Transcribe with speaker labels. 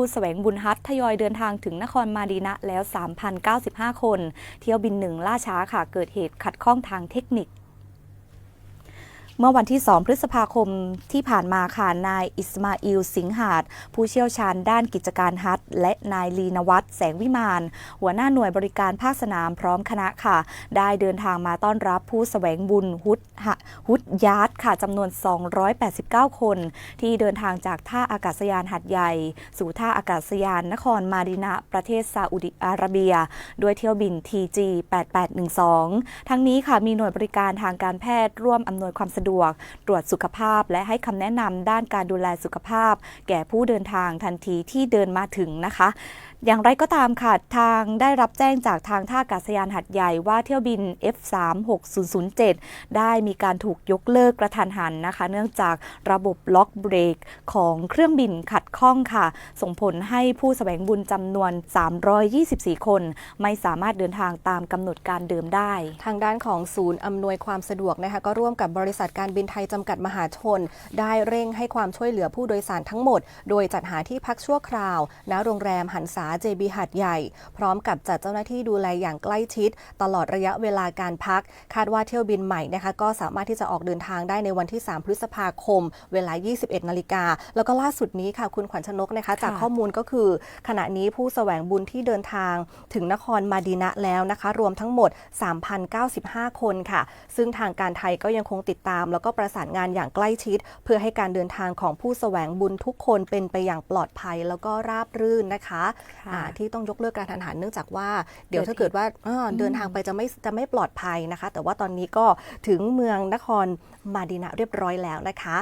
Speaker 1: ผู้แสวงบุญฮัททยอยเดินทางถึงนครมาดีนะแล้ว 3,095 คน เที่ยวบินหนึ่งล่าช้าค่ะ เกิดเหตุขัดข้องทางเทคนิค เมื่อวันที่ 2 พฤษภาคมที่ผ่านมาค่ะ นายอิสมาอิลสิงหาด ผู้เชี่ยวชาญด้านกิจการฮัทและนายลีนวัตแสงวิมาน หัวหน้าหน่วยบริการภาคสนามพร้อมคณะค่ะ ได้เดินทางมาต้อนรับผู้แสวงบุญฮุดฮ,ฮุดยาร์ดค่ะจำนวน 289 คน ที่เดินทางจากท่าอากาศยานหัดใหญ่ สู่ท่าอากาศยานนครมาดินะประเทศซาอุดิอาระเบีย ด้วยเที่ยวบิน TG 8812 ทั้งนี้ค่ะมีหน่วยบริการทางการแพทย์ร่วมอำนวยความสะดวกตรวจสุขภาพ และให้คำแนะนำด้านการดูแลสุขภาพ แก่ผู้เดินทางทันทีที่เดินมาถึงนะคะ อย่างไรก็ตามค่ะ ทางได้รับแจ้งจากทางท่าอากาศยานหัดใหญ่ว่าเที่ยวบิน F36007 ได้มีการถูกยกเลิกกระทันหันนะคะ เนื่องจากระบบล็อกเบรกของเครื่องบินขัดข้องค่ะ ส่งผลให้ผู้แสวงบุญจำนวน 324 คน ไม่สามารถเดินทางตามกำหนดการเดิมได้
Speaker 2: ทางด้านของศูนย์อำนวยความสะดวกนะคะก็ร่วมกับบริษัทการบินไทยจำกัดมหาชน ได้เร่งให้ความช่วยเหลือผู้โดยสารทั้งหมด โดยจัดหาที่พักชั่วคราว ณ โรงแรมหันษาเจบีหัดใหญ่ พร้อมกับจัดเจ้าหน้าที่ดูแลอย่างใกล้ชิด ตลอดระยะเวลาการพัก คาดว่าเที่ยวบินใหม่นะคะก็สามารถที่จะออกเดินทางได้ในวันที่ 3 พฤษภาคม เวลา 21 นาฬิกา แล้วก็ล่าสุดนี้ค่ะคุณขวัญชนกนะคะจากข้อมูลก็คือ ขณะนี้ผู้แสวงบุญที่เดินทางถึงนครมาดีนะแล้วนะคะ รวมทั้งหมด 3,095 คนค่ะ ซึ่งทางการไทยก็ยังคงติดตามแล้วก็ประสานงานอย่างใกล้ชิด เพื่อให้การเดินทางของผู้แสวงบุญทุกคนเป็นไปอย่างปลอดภัยแล้วก็ราบรื่นนะคะ
Speaker 1: ค่ะ
Speaker 2: อ่าที่ต้องยกเลิกการทันหันเนื่องจากว่า เดี๋ยวถ้าเกิดว่าเอ่อเดินทางไปจะไม่จะไม่ปลอดภัยนะคะ แต่ว่าตอนนี้ก็ถึงเมืองนครมาดีนะเรียบร้อยแล้วนะคะ